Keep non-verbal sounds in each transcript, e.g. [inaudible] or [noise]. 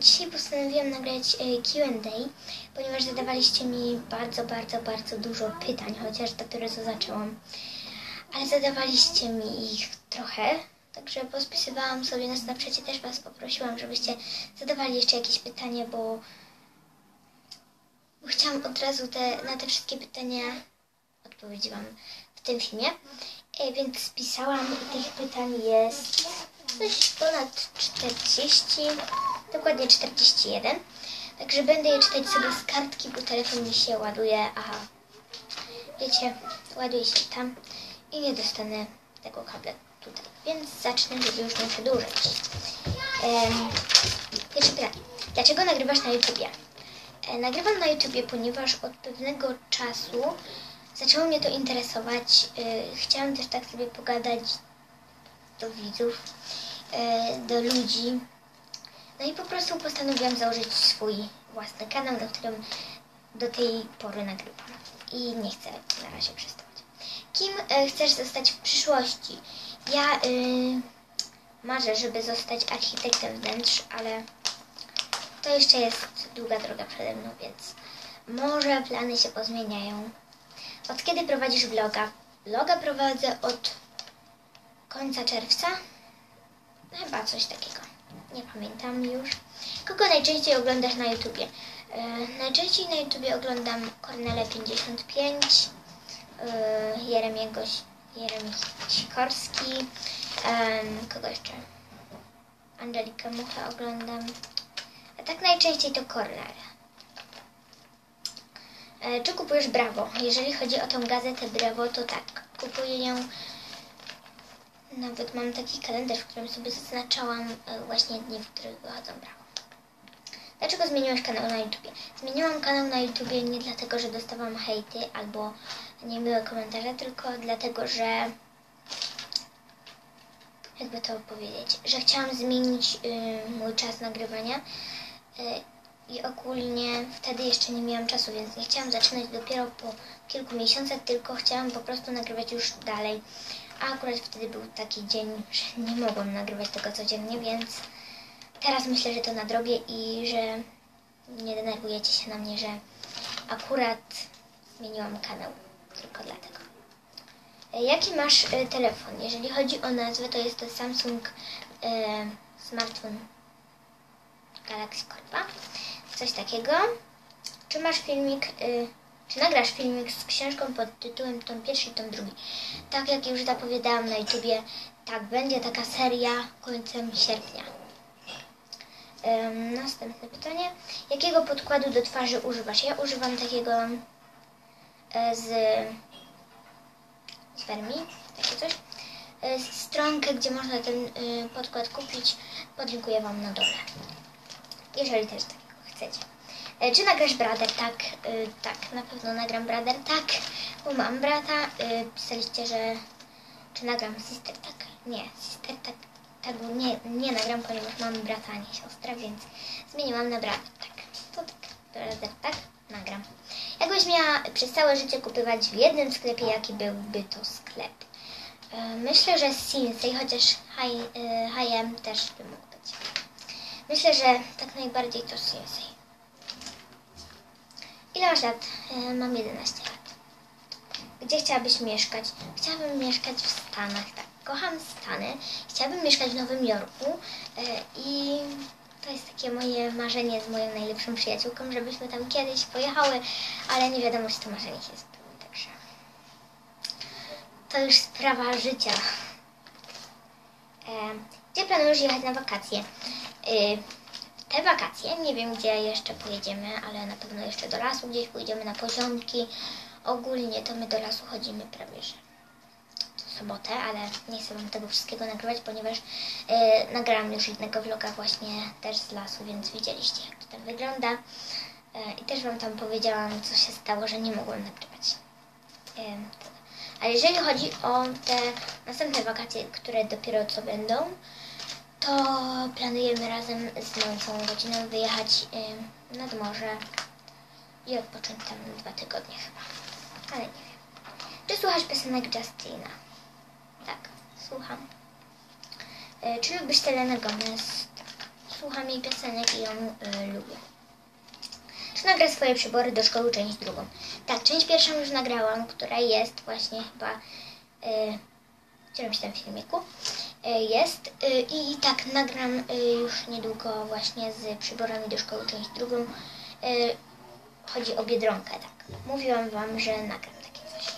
Dzisiaj postanowiłam nagrać e, Q&A, ponieważ zadawaliście mi bardzo, bardzo, bardzo dużo pytań, chociaż dopiero co zaczęłam. Ale zadawaliście mi ich trochę, także pospisywałam sobie na Snapchacie, też Was poprosiłam, żebyście zadawali jeszcze jakieś pytania, bo chciałam od razu te, na te wszystkie pytania odpowiedzieć Wam w tym filmie. E, więc spisałam i tych pytań jest coś ponad 40, dokładnie 41. Także będę je czytać sobie z kartki, bo telefon mi się ładuje, a wiecie, ładuje się tam i nie dostanę tego kabla tutaj. Więc zacznę, żeby już nie przedłużać. Em, Pierwsze pytanie. Dlaczego nagrywasz na YouTubie? E, Nagrywam na YouTubie, ponieważ od pewnego czasu zaczęło mnie to interesować. E, Chciałam też tak sobie pogadać do widzów, e, do ludzi. No i po prostu postanowiłam założyć swój własny kanał, na którym do tej pory nagrywam. I nie chcę na razie przestawać. Kim e, chcesz zostać w przyszłości? Ja y, marzę, żeby zostać architektem wnętrz, ale to jeszcze jest długa droga przede mną, więc może plany się pozmieniają. Od kiedy prowadzisz vloga? Vloga prowadzę od końca czerwca. Chyba coś takiego. Nie pamiętam już. Kogo najczęściej oglądasz na YouTubie? E, najczęściej na YouTubie oglądam Kornele55, e, Jeremiego, Jeremi Sikorski, kogo jeszcze? Angelikę Muchę oglądam. A tak najczęściej to Kornel. E, Czy kupujesz Brawo? Jeżeli chodzi o tą gazetę Brawo, to tak. Kupuję ją. Nawet mam taki kalendarz, w którym sobie zaznaczałam e, właśnie dni, w których wychodzą Brawo. Dlaczego zmieniłaś kanał na YouTubie? Zmieniłam kanał na YouTubie nie dlatego, że dostawałam hejty albo niemiłe komentarze, tylko dlatego, że jakby to powiedzieć, że chciałam zmienić y, mój czas nagrywania y, i ogólnie wtedy jeszcze nie miałam czasu, więc nie chciałam zaczynać dopiero po kilku miesiącach, tylko chciałam po prostu nagrywać już dalej. A akurat wtedy był taki dzień, że nie mogłam nagrywać tego codziennie, więc teraz myślę, że to nadrobię i że nie denerwujecie się na mnie, że akurat zmieniłam kanał tylko dlatego. E, Jaki masz e, telefon? Jeżeli chodzi o nazwę, to jest to Samsung e, smartfon Galaxy Core 2. Coś takiego. Czy masz filmik, y, czy nagrasz filmik z książką pod tytułem tom pierwszy i tom drugi? Tak jak już zapowiadałam na YouTubie, tak, będzie taka seria końcem sierpnia. Ym, następne pytanie. Jakiego podkładu do twarzy używasz? Ja używam takiego e, z, z Vermi, takie coś. E, stronkę, gdzie można ten y, podkład kupić, podlinkuję Wam na dole. Jeżeli też takiego chcecie. E, Czy nagrasz Brother? Tak, y, tak, na pewno nagram Brother, tak, bo mam brata. Y, Pisaliście, że czy nagram Sister? Tak, nie, Sister tak, tak nie, nie nagram, ponieważ mam brata, a nie siostrę, więc zmieniłam na Brother, tak. To tak, tak, nagram. Jakbyś miała przez całe życie kupywać w jednym sklepie, jaki byłby to sklep? E, Myślę, że Sinsei, chociaż H&M też by mógł być. Myślę, że tak najbardziej to Sinsei. Ile lat? E, Mam 11 lat. Gdzie chciałabyś mieszkać? Chciałabym mieszkać w Stanach, tak. Kocham Stany. Chciałabym mieszkać w Nowym Jorku e, i to jest takie moje marzenie z moją najlepszą przyjaciółką, żebyśmy tam kiedyś pojechały, ale nie wiadomo, czy to marzenie się spełni, także to już sprawa życia. E, Gdzie planujesz jechać na wakacje? Te wakacje, nie wiem gdzie jeszcze pojedziemy, ale na pewno jeszcze do lasu gdzieś pójdziemy na poziomki. Ogólnie to my do lasu chodzimy prawie że co sobotę, ale nie chcę Wam tego wszystkiego nagrywać, ponieważ e, nagrałam już jednego vloga właśnie też z lasu, więc widzieliście jak to tam wygląda. E, I też Wam tam powiedziałam, co się stało, że nie mogłam nagrywać. E, tyle. A jeżeli chodzi o te następne wakacje, które dopiero co będą, to planujemy razem z moją całą wyjechać y, nad morze i odpocząć tam dwa tygodnie chyba. Ale nie wiem. Czy słuchasz piosenek Justina? Tak, słucham. Y, czy lubisz Selenę Gomez? Tak, słucham jej piosenek i ją y, lubię. Czy nagra swoje przybory do szkoły, część drugą? Tak, część pierwszą już nagrałam, która jest właśnie chyba y, w którymś tam filmiku. Y, jest y, i tak nagram y, już niedługo właśnie z przyborami do szkoły, część drugą. Chodzi o Biedronkę, tak. Mówiłam Wam, że nagram takie coś.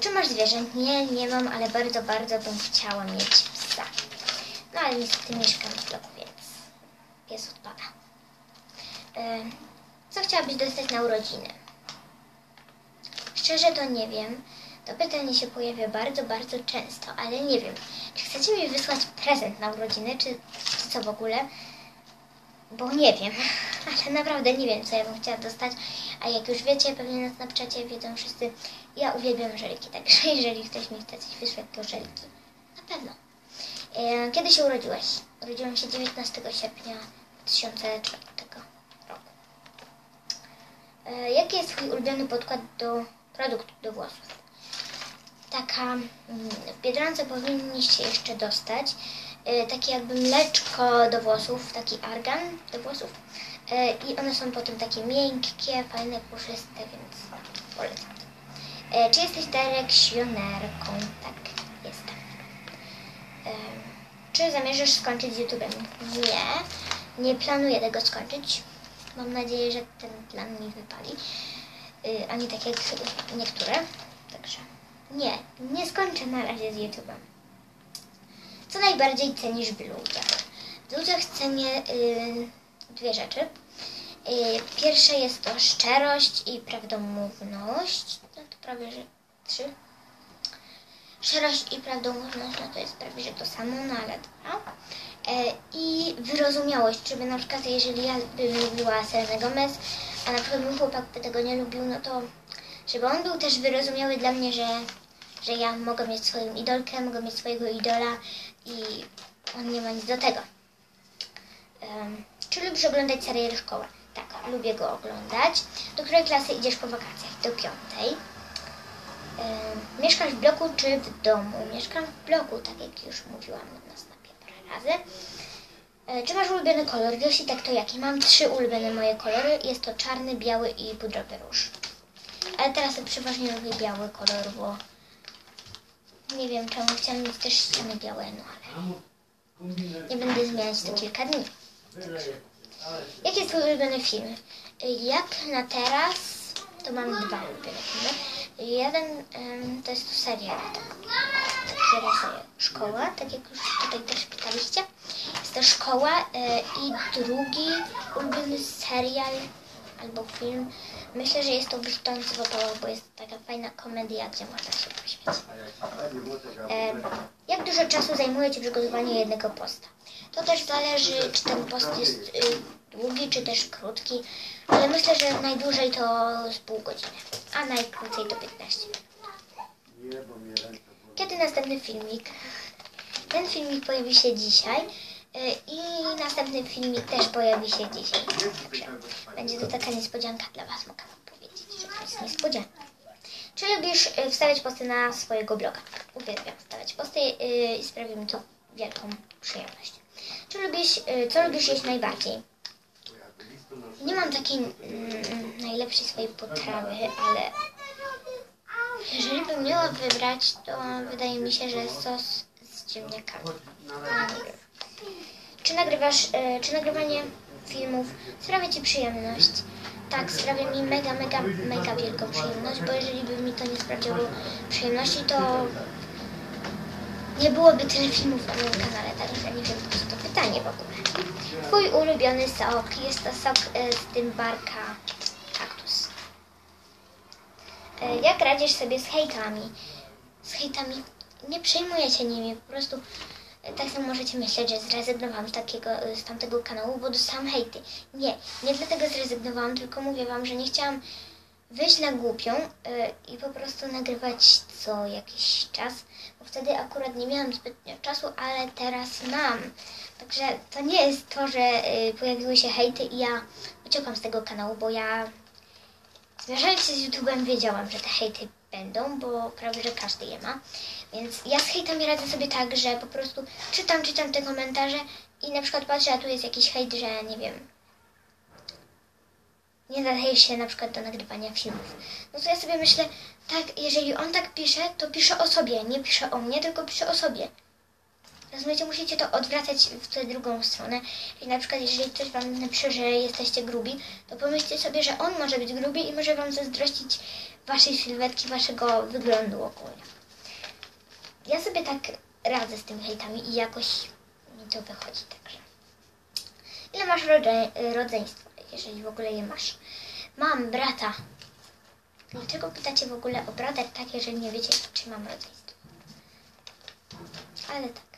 Czy masz zwierzę? Nie, nie mam, ale bardzo, bardzo bym chciała mieć psa. No ale niestety mieszkam w bloku, więc pies odpada. E, Co chciałabyś dostać na urodziny? Szczerze to nie wiem. To pytanie się pojawia bardzo, bardzo często, ale nie wiem. Czy chcecie mi wysłać prezent na urodziny, czy, czy co w ogóle? Bo nie wiem. [laughs] Ale naprawdę nie wiem, co ja bym chciała dostać. A jak już wiecie, pewnie na Snapchacie wiedzą wszyscy, ja uwielbiam żelki. Także [laughs] jeżeli ktoś mi chce coś wysłać, to żelki. Na pewno. E, Kiedy się urodziłeś? Urodziłam się 19 sierpnia 2004 roku. E, Jaki jest Twój ulubiony podkład do produktu do włosów? Taka, mm, w Biedronce powinniście jeszcze dostać e, takie jakby mleczko do włosów, taki argan do włosów. E, I one są potem takie miękkie, fajne, puszyste, więc polecam. E, Czy jesteś dyrekcjonerką? Tak, jestem. Em, Czy zamierzasz skończyć z YouTube'em? Nie, nie planuję tego skończyć. Mam nadzieję, że ten plan mi wypali. A nie tak jak niektóre. Także nie, nie skończę na razie z YouTube'em. Co najbardziej cenisz w ludziach? W ludziach cenię y, dwie rzeczy. Y, pierwsze jest to szczerość i prawdomówność. No to prawie, że trzy. Szczerość i prawdomówność, no to jest prawie, że to samo, no ale dobra. E, I wyrozumiałość, żeby na przykład, jeżeli ja bym lubiła Selenę Gomez, a na przykład mój chłopak by tego nie lubił, no to żeby on był też wyrozumiały dla mnie, że, że ja mogę mieć swoją idolkę, mogę mieć swojego idola i on nie ma nic do tego. Em, czy lubisz oglądać serial Szkoła? Tak, lubię go oglądać. Do której klasy idziesz po wakacjach? Do piątej. Em, mieszkasz w bloku czy w domu? Mieszkam w bloku, tak jak już mówiłam na snapie parę razy. E, Czy masz ulubiony kolor? Jeśli tak, to jaki? Mam trzy ulubione moje kolory. Jest to czarny, biały i pudrowy róż. Ale teraz przeważnie lubię biały kolor, bo nie wiem czemu chciałam mieć też ściany białe, no ale nie będę zmieniać to kilka dni. Jaki jest twój ulubiony film? Jak na teraz, to mam dwa ulubione filmy. Jeden em, to jest to serial, tak, taki Szkoła, tak jak już tutaj też pytaliście. Jest to Szkoła y, i drugi ulubiony serial albo film. Myślę, że jest to Brzdąc w opałach, bo jest taka fajna komedia, gdzie można się pośmiać. Em, Jak dużo czasu zajmuje Ci przygotowanie jednego posta? To też zależy, czy ten post jest y, długi, czy też krótki, ale myślę, że najdłużej to z pół godziny, a najkrócej to 15 minut. Kiedy następny filmik? Ten filmik pojawi się dzisiaj i następny filmik też pojawi się dzisiaj. Także będzie to taka niespodzianka dla Was, mogę Wam powiedzieć, że to jest niespodzianka. Czy lubisz y, wstawiać posty na swojego bloga? Uwielbiam wstawiać posty y, i sprawia mi to wielką przyjemność. Czy lubisz, co lubisz jeść najbardziej? Nie mam takiej mm, najlepszej swojej potrawy, ale jeżeli bym miała wybrać, to wydaje mi się, że sos z ziemniakami. Nie wiem. Czy nagrywasz, y, czy nagrywanie filmów sprawia Ci przyjemność? Tak, sprawia mi mega, mega, mega wielką przyjemność, bo jeżeli by mi to nie sprawiało przyjemności, to nie byłoby tyle filmów na moim kanale, także nie wiem, co to pytanie w ogóle. Twój ulubiony sok, jest to sok e, z tym barka kaktus. E, Jak radzisz sobie z hejtami? Z hejtami nie przejmuję się nimi, po prostu e, tak samo możecie myśleć, że zrezygnowałam z, takiego, e, z tamtego kanału, bo dostałam hejty. Nie, nie dlatego zrezygnowałam, tylko mówię wam, że nie chciałam wyjść na głupią y, i po prostu nagrywać co jakiś czas, bo wtedy akurat nie miałam zbytnio czasu, ale teraz mam. Także to nie jest to, że y, pojawiły się hejty i ja uciekłam z tego kanału, bo ja zmierzając się z YouTube'em wiedziałam, że te hejty będą, bo prawie, że każdy je ma. Więc ja z hejtami radzę sobie tak, że po prostu czytam, czytam te komentarze i na przykład patrzę, a tu jest jakiś hejt, że nie wiem, nie nadaje się na przykład do nagrywania filmów. No to ja sobie myślę, tak, jeżeli on tak pisze, to pisze o sobie, nie pisze o mnie, tylko pisze o sobie. Rozumiecie, musicie to odwracać w tę drugą stronę. I na przykład, jeżeli ktoś wam napisze, że jesteście grubi, to pomyślcie sobie, że on może być grubi i może wam zazdrościć waszej sylwetki, waszego wyglądu ogólnie. Ja sobie tak radzę z tymi hejtami i jakoś mi to wychodzi, także. Ile masz rodze rodzeństwa, jeżeli w ogóle je masz? Mam brata. Dlaczego pytacie w ogóle o brata tak, jeżeli nie wiecie, czy mam rodzeństwo? Ale tak.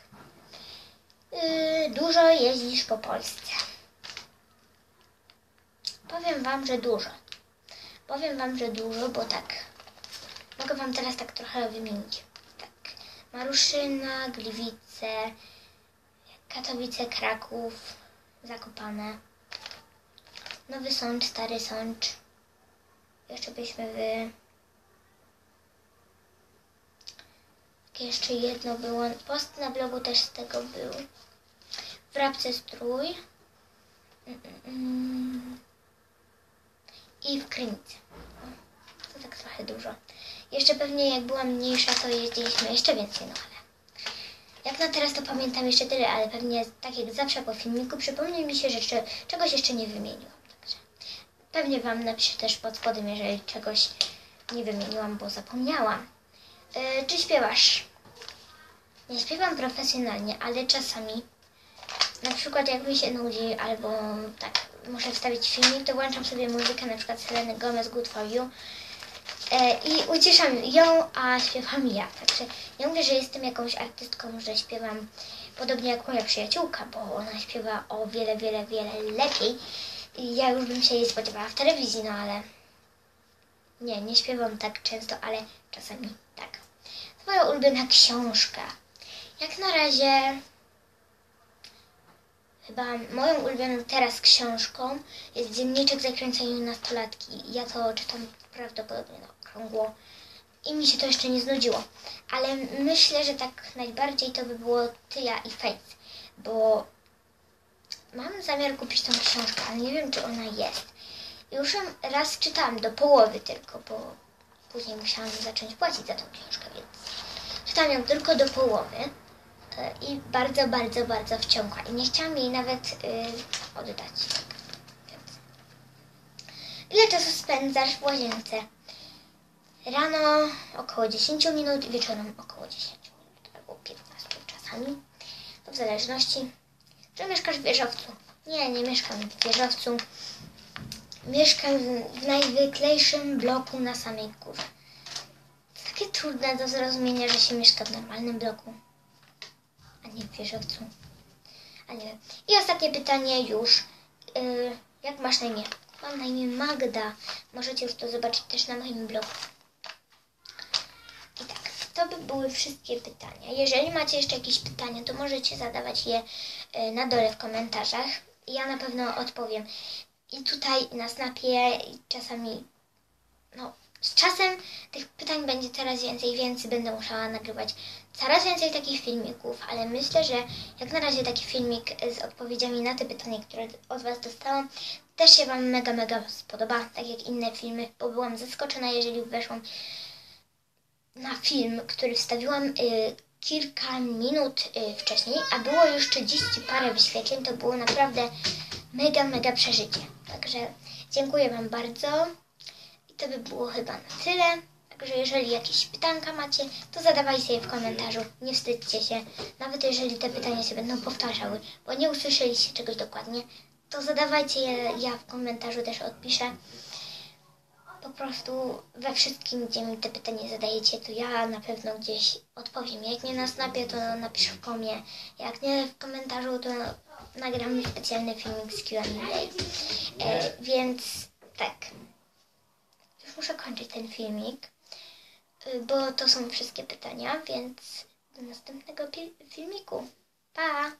Yy, dużo jeździsz po Polsce. Powiem wam, że dużo. Powiem wam, że dużo, bo tak. Mogę wam teraz tak trochę wymienić. Tak. Maruszyna, Gliwice, Katowice, Kraków, Zakopane, Nowy Sącz, Stary Sącz. Jeszcze byśmy w... jeszcze jedno było. Post na blogu też z tego był. W Rabce Strój. I w Krynicy. To tak trochę dużo. Jeszcze pewnie jak byłam mniejsza, to jeździliśmy jeszcze więcej, no ale... Jak na teraz to pamiętam jeszcze tyle, ale pewnie tak jak zawsze po filmiku przypomni mi się, że czegoś jeszcze nie wymieniłam. Także pewnie Wam napiszę też pod spodem, jeżeli czegoś nie wymieniłam, bo zapomniałam. Yy, czy śpiewasz? Nie śpiewam profesjonalnie, ale czasami, na przykład jak mi się nudzi, albo tak muszę wstawić filmik, to włączam sobie muzykę, na przykład Seleny Gomez, Good For You e, i ucieszam ją, a śpiewam ja. Także nie mówię, że jestem jakąś artystką, że śpiewam podobnie jak moja przyjaciółka, bo ona śpiewa o wiele, wiele, wiele lepiej i ja już bym się jej spodziewała w telewizji, no ale nie, nie śpiewam tak często, ale czasami tak. Twoja ulubiona książka. Jak na razie chyba moją ulubioną teraz książką jest Dzienniczek zakręceniu nastolatki. Ja to czytam prawdopodobnie na okrągło i mi się to jeszcze nie znudziło. Ale myślę, że tak najbardziej to by było Ty, ja i Faith, bo mam zamiar kupić tą książkę, ale nie wiem, czy ona jest. Już ją raz czytałam do połowy tylko, bo później musiałam zacząć płacić za tą książkę, więc czytałam ją tylko do połowy i bardzo, bardzo, bardzo wciągła. I nie chciałam jej nawet y, oddać. Więc. Ile czasu spędzasz w łazience? Rano około 10 minut wieczorem około 10 minut, albo 15 czasami. To w zależności. Czy mieszkasz w wieżowcu? Nie, nie mieszkam w wieżowcu. Mieszkam w, w najwyklejszym bloku na samej górze. Takie trudne do zrozumienia, że się mieszka w normalnym bloku, w wieżowcu. A nie. I ostatnie pytanie już. Yy, jak masz na imię? Mam na imię Magda. Możecie już to zobaczyć też na moim blogu. I tak, to by były wszystkie pytania. Jeżeli macie jeszcze jakieś pytania, to możecie zadawać je y, na dole w komentarzach. Ja na pewno odpowiem. I tutaj na snapie i czasami, no, z czasem tych pytań będzie coraz więcej, więc będę musiała nagrywać coraz więcej takich filmików, ale myślę, że jak na razie taki filmik z odpowiedziami na te pytania, które od Was dostałam, też się Wam mega, mega spodoba, tak jak inne filmy, bo byłam zaskoczona, jeżeli weszłam na film, który wstawiłam y, kilka minut y, wcześniej, a było już 30 parę wyświetleń, to było naprawdę mega, mega przeżycie. Także dziękuję Wam bardzo i to by było chyba na tyle. Także jeżeli jakieś pytanka macie, to zadawajcie je w komentarzu. Nie wstydźcie się, nawet jeżeli te pytania się będą powtarzały, bo nie usłyszeliście czegoś dokładnie, to zadawajcie je, ja w komentarzu też odpiszę. Po prostu we wszystkim, gdzie mi te pytanie zadajecie, to ja na pewno gdzieś odpowiem. Jak nie na snapie, to napiszę w komie. Jak nie w komentarzu, to nagram specjalny filmik z Q&A. E, więc tak. Już muszę kończyć ten filmik, bo to są wszystkie pytania, więc do następnego filmiku. Pa!